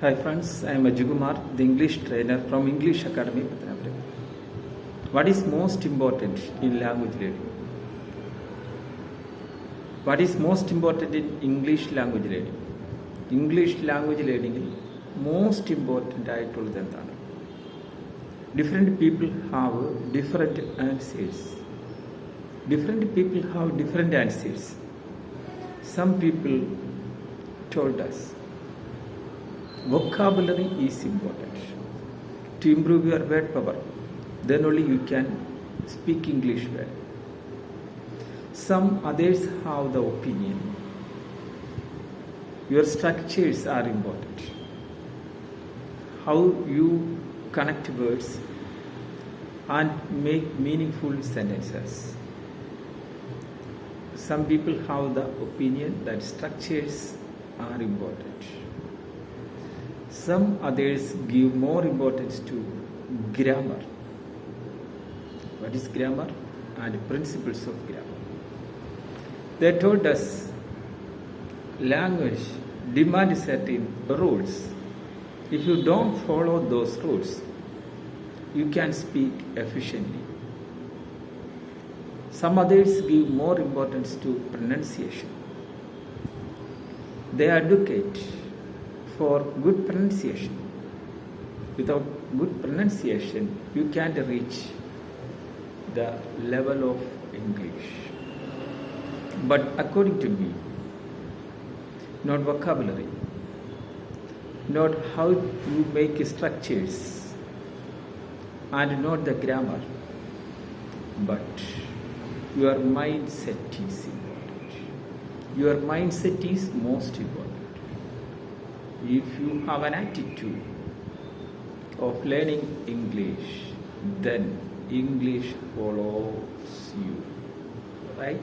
Hi friends I am Ajukumar the English trainer from English academy Pathanapuram what is most important in language learning what is most important in English language learning English language ലേണിങ്ങിൽ most important ആയിട്ടുള്ളത് എന്താണ്? Different people have different answers different people have different answers some people told us vocabulary is important. To improve your word power then only you can speak english well. Some others have the opinion your structures are important. How you connect words and make meaningful sentences. Some people have the opinion that structures are important some others give more importance to grammar. What is grammar? And principles of grammar. They told us language demands certain rules. If you don't follow those rules, you can speak efficiently. Some others give more importance to pronunciation. They advocate for good pronunciation. Without good pronunciation, you can't reach the level of English. But according to me, not vocabulary, not how you make structures, and not the grammar, but your mindset is important. Your mindset is most important if you have an attitude of learning English, then English follows you. Right?